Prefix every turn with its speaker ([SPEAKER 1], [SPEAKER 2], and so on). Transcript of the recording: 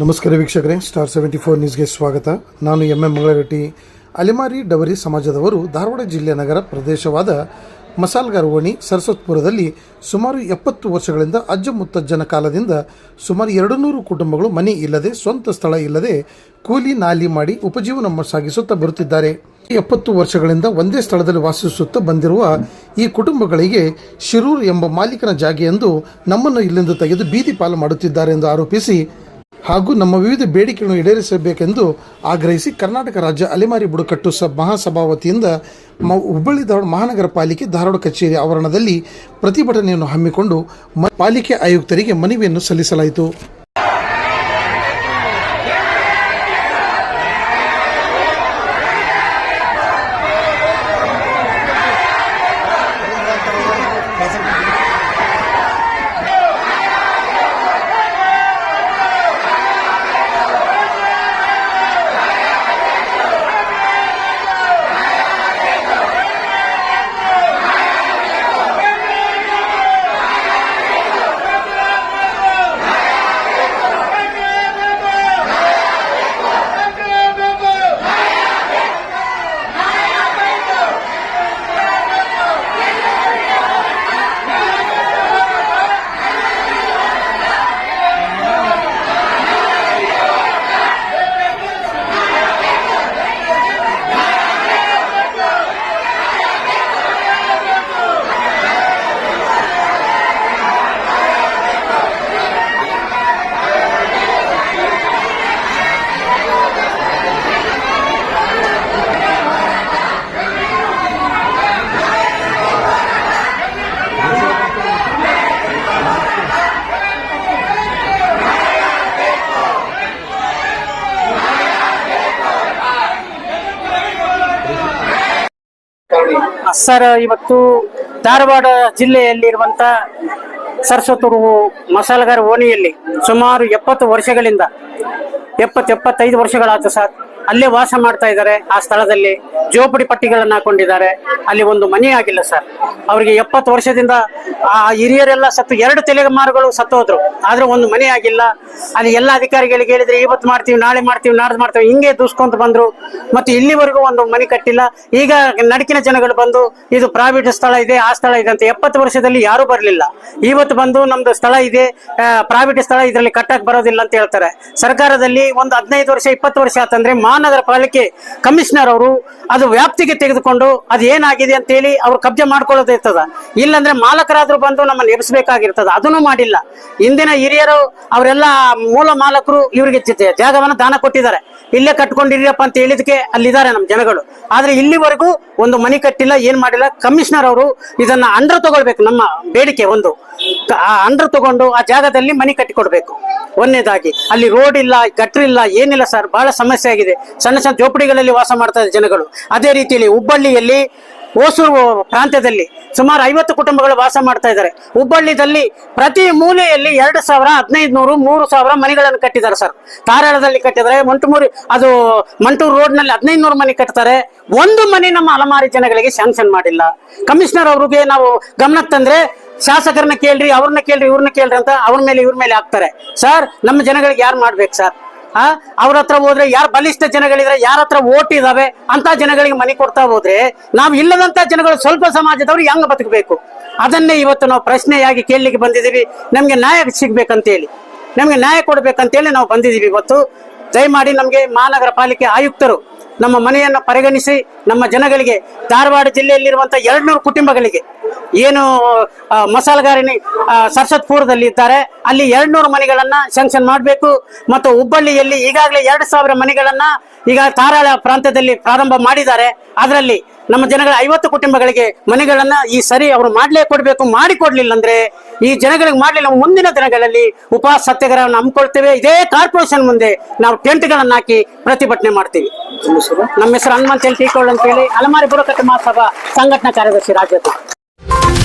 [SPEAKER 1] ನಮಸ್ಕಾರ ವೀಕ್ಷಕರೇ star seventy four ನ್ಯೂಸ್ಗೆ ಸ್ವಾಗತ. ನಾನು ಎಂ ಎಂ ಮಂಗಳಗಟ್ಟಿ ಅಲೆಮಾರಿ ಡವರಿ ಸಮಾಜದವರು ಧಾರವಾಡ ಜಿಲ್ಲೆ ನಗರ ಪ್ರದೇಶವಾದ ಮಸಾಲ್ಗಾರ್ ಓಣಿ ಸರಸ್ವತ್ಪುರದಲ್ಲಿ ಸುಮಾರು ಎಪ್ಪತ್ತು ವರ್ಷಗಳಿಂದ ಅಜ್ಜ ಮುತ್ತಜ್ಜನ ಕಾಲದಿಂದ ಸುಮಾರು ಎರಡು ನೂರು ಕುಟುಂಬಗಳು ಮನೆ ಇಲ್ಲದೆ, ಸ್ವಂತ ಸ್ಥಳ ಇಲ್ಲದೆ ಕೂಲಿ ನಾಲಿ ಮಾಡಿ ಉಪಜೀವನ ಸಾಗಿಸುತ್ತಾ ಬರುತ್ತಿದ್ದಾರೆ. ಎಪ್ಪತ್ತು ವರ್ಷಗಳಿಂದ ಒಂದೇ ಸ್ಥಳದಲ್ಲಿ ವಾಸಿಸುತ್ತಾ ಬಂದಿರುವ ಈ ಕುಟುಂಬಗಳಿಗೆ ಶಿರೂರ್ ಎಂಬ ಮಾಲೀಕನ ಜಾಗೆ ಎಂದು ನಮ್ಮನ್ನು ಇಲ್ಲಿಂದ ತೆಗೆದು ಬೀದಿ ಪಾಲು ಮಾಡುತ್ತಿದ್ದಾರೆ ಎಂದು ಆರೋಪಿಸಿ ಹಾಗೂ ನಮ್ಮ ವಿವಿಧ ಬೇಡಿಕೆಗಳನ್ನು ಈಡೇರಿಸಬೇಕೆಂದು ಆಗ್ರಹಿಸಿ ಕರ್ನಾಟಕ ರಾಜ್ಯ ಅಲೆಮಾರಿ ಬುಡಕಟ್ಟು ಸ ಮಹಾಸಭಾ ವತಿಯಿಂದ ಮ ಹುಬ್ಬಳ್ಳಿ ಧಾರವಾಡ ಮಹಾನಗರ ಪಾಲಿಕೆ ಧಾರವಾಡ ಕಚೇರಿ ಆವರಣದಲ್ಲಿ ಪ್ರತಿಭಟನೆಯನ್ನು ಹಮ್ಮಿಕೊಂಡು ಪಾಲಿಕೆ ಆಯುಕ್ತರಿಗೆ ಮನವಿಯನ್ನು ಸಲ್ಲಿಸಲಾಯಿತು.
[SPEAKER 2] ಸರ್ ಇವತ್ತು ಧಾರವಾಡ ಜಿಲ್ಲೆಯಲ್ಲಿರುವಂತ ಸರಸ್ವತೂರು ಮಸಾಲಗಾರ ಓಣಿಯಲ್ಲಿ ಸುಮಾರು ಎಪ್ಪತ್ತು ವರ್ಷಗಳಿಂದ ಎಪ್ಪತ್ತು ಎಪ್ಪತ್ತೈದು ವರ್ಷಗಳಾಯ್ತು ಸರ್. ಅಲ್ಲೇ ವಾಸ ಮಾಡ್ತಾ ಇದ್ದಾರೆ ಆ ಸ್ಥಳದಲ್ಲಿ ಜೋಪಡಿ ಪಟ್ಟಿಗಳನ್ನು ಹಾಕೊಂಡಿದ್ದಾರೆ. ಅಲ್ಲಿ ಒಂದು ಮನೆ ಆಗಿಲ್ಲ ಸರ್. ಅವರಿಗೆ ಎಪ್ಪತ್ತು ವರ್ಷದಿಂದ ಆ ಹಿರಿಯರೆಲ್ಲ ಸತ್ತು, ಎರಡು ತಲೆಮಾರುಗಳು ಸತ್ತೋದ್ರು ಆದ್ರೆ ಒಂದು ಮನೆ ಆಗಿಲ್ಲ. ಅಲ್ಲಿ ಎಲ್ಲ ಅಧಿಕಾರಿಗಳಿಗೆ ಹೇಳಿದ್ರೆ, ಇವತ್ತು ಮಾಡ್ತೀವಿ, ನಾಳೆ ಮಾಡ್ತೀವಿ, ನಾಡ್ದು ಮಾಡ್ತೀವಿ. ಹಿಂಗೆ ದೂಸ್ಕೊಂತ ಬಂದ್ರು. ಮತ್ತೆ ಇಲ್ಲಿವರೆಗೂ ಒಂದು ಮನೆ ಕಟ್ಟಿಲ್ಲ. ಈಗ ನಡಕಿನ ಜನಗಳು ಬಂದು, ಇದು ಪ್ರೈವೇಟ್ ಸ್ಥಳ ಇದೆ, ಆ ಸ್ಥಳ ಇದೆ ಅಂತ ಎಪ್ಪತ್ತು ವರ್ಷದಲ್ಲಿ ಯಾರು ಬರಲಿಲ್ಲ. ಇವತ್ತು ಬಂದು ನಮ್ದು ಸ್ಥಳ ಇದೆ ಪ್ರೈವೇಟ್ ಸ್ಥಳ ಇದರಲ್ಲಿ ಕಟ್ಟಕ್ ಬರೋದಿಲ್ಲ ಅಂತ ಹೇಳ್ತಾರೆ. ಸರ್ಕಾರದಲ್ಲಿ ಒಂದು ಹದಿನೈದು ವರ್ಷ, ಇಪ್ಪತ್ತು ವರ್ಷ ಆತಂದ್ರೆ ಮಹಾನಗರ ಪಾಲಿಕೆ ಕಮಿಷನರ್ ಅವರು ಅದು ವ್ಯಾಪ್ತಿಗೆ ತೆಗೆದುಕೊಂಡು ಅದು ಏನಾಗಿದೆ ಅಂತ ಹೇಳಿ ಅವ್ರು ಕಬ್ಜೆ ಮಾಡ್ಕೊಳ್ಳೋದು ಇರ್ತದ. ಇಲ್ಲಾಂದ್ರೆ ಮಾಲಕರಾದ್ರೂ ಬಂದು ನಮ್ಮನ್ನು ಎಬ್ಸ್ಬೇಕಾಗಿರ್ತದ. ಅದನ್ನು ಮಾಡಿಲ್ಲ. ಇಂದಿನ ಹಿರಿಯರು, ಅವರೆಲ್ಲ ಮೂಲ ಮಾಲಕರು ಇವರಿಗೆ ಜಾಗವನ್ನು ದಾನ ಕೊಟ್ಟಿದ್ದಾರೆ. ಇಲ್ಲೇ ಕಟ್ಕೊಂಡಿರಪ್ಪ ಅಂತ ಹೇಳಿದಕ್ಕೆ ಅಲ್ಲಿದ್ದಾರೆ ನಮ್ಮ ಜನಗಳು. ಆದ್ರೆ ಇಲ್ಲಿವರೆಗೂ ಒಂದು ಮನೆ ಕಟ್ಟಿಲ್ಲ, ಏನ್ ಮಾಡಿಲ್ಲ, ಕಮಿಷನರ್ ಅವರು ಇದನ್ನ ಅಂಡರ್ ತಗೊಳ್ಬೇಕು, ನಮ್ಮ ಬೇಡಿಕೆ ಒಂದು. ಆ ಅಂಡರ್ ತಗೊಂಡು ಆ ಜಾಗದಲ್ಲಿ ಮನೆ ಕಟ್ಟಿಕೊಡ್ಬೇಕು. ಒಂದನೇದಾಗಿ, ಅಲ್ಲಿ ರೋಡ್ ಇಲ್ಲ, ಗಟ್ರ ಇಲ್ಲ, ಏನಿಲ್ಲ ಸರ್, ಬಹಳ ಸಮಸ್ಯೆ ಆಗಿದೆ. ಸಣ್ಣ ಸಣ್ಣ ಜೋಪಡಿಗಳಲ್ಲಿ ವಾಸ ಮಾಡ್ತಾ ಇದ್ದಾರೆ ಜನಗಳು. ಅದೇ ರೀತಿಯಲ್ಲಿ ಹುಬ್ಬಳ್ಳಿಯಲ್ಲಿ ಹೊಸೂರು ಪ್ರಾಂತ್ಯದಲ್ಲಿ ಸುಮಾರು ಐವತ್ತು ಕುಟುಂಬಗಳು ವಾಸ ಮಾಡ್ತಾ ಇದ್ದಾರೆ. ಹುಬ್ಬಳ್ಳಿದಲ್ಲಿ ಪ್ರತಿ ಮೂಲೆಯಲ್ಲಿ ಎರಡು ಸಾವಿರ ಹದಿನೈದು ನೂರು ಮೂರು ಸಾವಿರ ಮನೆಗಳನ್ನು ಕಟ್ಟಿದ್ದಾರೆ ಸರ್. ಧಾರಾಳದಲ್ಲಿ ಕಟ್ಟಿದ್ದಾರೆ. ಮಂಟುಮೂರಿ, ಅದು ಮಂಟೂರು ರೋಡ್ನಲ್ಲಿ ಹದಿನೈದು ನೂರು ಮನೆ ಕಟ್ತಾರೆ. ಒಂದು ಮನೆ ನಮ್ಮ ಅಲಮಾರಿ ಜನಗಳಿಗೆ ಸ್ಯಾಂಕ್ಷನ್ ಮಾಡಿಲ್ಲ. ಕಮಿಷನರ್ ಅವ್ರಿಗೆ ನಾವು ಗಮನಕ್ಕೆ ತಂದ್ರೆ ಶಾಸಕರನ್ನ ಕೇಳ್ರಿ, ಅವ್ರನ್ನ ಕೇಳ್ರಿ, ಇವ್ರನ್ನ ಕೇಳ್ರಿ ಅಂತ ಅವ್ರ ಮೇಲೆ ಇವ್ರ ಮೇಲೆ ಹಾಕ್ತಾರೆ. ಸರ್, ನಮ್ಮ ಜನಗಳಿಗೆ ಯಾರು ಮಾಡ್ಬೇಕು ಸರ್? ಆ? ಅವ್ರ ಹತ್ರ ಹೋದ್ರೆ ಯಾರು ಬಲಿಷ್ಠ ಜನಗಳಿದ್ರೆ ಯಾರ ಹತ್ರ ಓಟ್ ಇದಾವೆ ಅಂತ ಜನಗಳಿಗೆ ಮನೆ ಕೊಡ್ತಾ ಹೋದ್ರೆ ನಾವು ಇಲ್ಲದಂತ ಜನಗಳು ಸ್ವಲ್ಪ ಸಮಾಜದವ್ರು ಹೆಂಗ್ ಬದುಕಬೇಕು? ಅದನ್ನೇ ಇವತ್ತು ನಾವು ಪ್ರಶ್ನೆಯಾಗಿ ಕೇಳಲಿಕ್ಕೆ ಬಂದಿದ್ದೀವಿ. ನಮ್ಗೆ ನ್ಯಾಯ ಸಿಗ್ಬೇಕಂತೇಳಿ. ನಮ್ಗೆ ನ್ಯಾಯ ಕೊಡ್ಬೇಕಂತೇಳಿ ನಾವು ಬಂದಿದ್ದೀವಿ ಇವತ್ತು. ದಯಮಾಡಿ ನಮ್ಗೆ ಮಹಾನಗರ ಪಾಲಿಕೆ ಆಯುಕ್ತರು ನಮ್ಮ ಮನೆಯನ್ನು ಪರಿಗಣಿಸಿ ನಮ್ಮ ಜನಗಳಿಗೆ ಧಾರವಾಡ ಜಿಲ್ಲೆಯಲ್ಲಿರುವಂತಹ ಎರಡ್ನೂರು ಕುಟುಂಬಗಳಿಗೆ ಏನು ಮಸಾಲಗಾರಿನಿ ಸರ್ಸತ್ಪುರದಲ್ಲಿ ಇದ್ದಾರೆ. ಅಲ್ಲಿ ಎರಡ್ನೂರು ಮನೆಗಳನ್ನ ಸ್ಯಾಂಕ್ಷನ್ ಮಾಡಬೇಕು. ಮತ್ತು ಹುಬ್ಬಳ್ಳಿಯಲ್ಲಿ ಈಗಾಗಲೇ ಎರಡು ಸಾವಿರ ಮನೆಗಳನ್ನ ಈಗ ತಾರಾಳ ಪ್ರಾಂತ್ಯದಲ್ಲಿ ಪ್ರಾರಂಭ ಮಾಡಿದ್ದಾರೆ. ಅದರಲ್ಲಿ ನಮ್ಮ ಜನಗಳ ಐವತ್ತು ಕುಟುಂಬಗಳಿಗೆ ಮನೆಗಳನ್ನ ಈ ಸರಿ ಅವರು ಮಾಡ್ಲೇ ಕೊಡ್ಬೇಕು ಮಾಡಿ ಕೊಡ್ಲಿಲ್ಲ ಅಂದ್ರೆ ಈ ಜನಗಳಿಗೆ ಮಾಡ್ಲಿಲ್ಲ. ಮುಂದಿನ ದಿನಗಳಲ್ಲಿ ಉಪವಾಸ ಸತ್ಯಾಗ್ರಹವನ್ನು ಹಮ್ಮಿಕೊಳ್ತೇವೆ. ಇದೇ ಕಾರ್ಪೊರೇಷನ್ ಮುಂದೆ ನಾವು ಟೆಂಟ್ಗಳನ್ನು ಹಾಕಿ ಪ್ರತಿಭಟನೆ ಮಾಡ್ತೀವಿ. ನಮ್ಮ ಹೆಸರು? ಹನುಮಂತ ಟೀಕೋಳ್ ಅಂತ ಹೇಳಿ ಅಲಮಾರಿ ಬುಡಕಟ್ಟು ಮಹಾಸಭಾ ಸಂಘಟನಾ ಕಾರ್ಯದರ್ಶಿ ರಾಜ್ಯದ you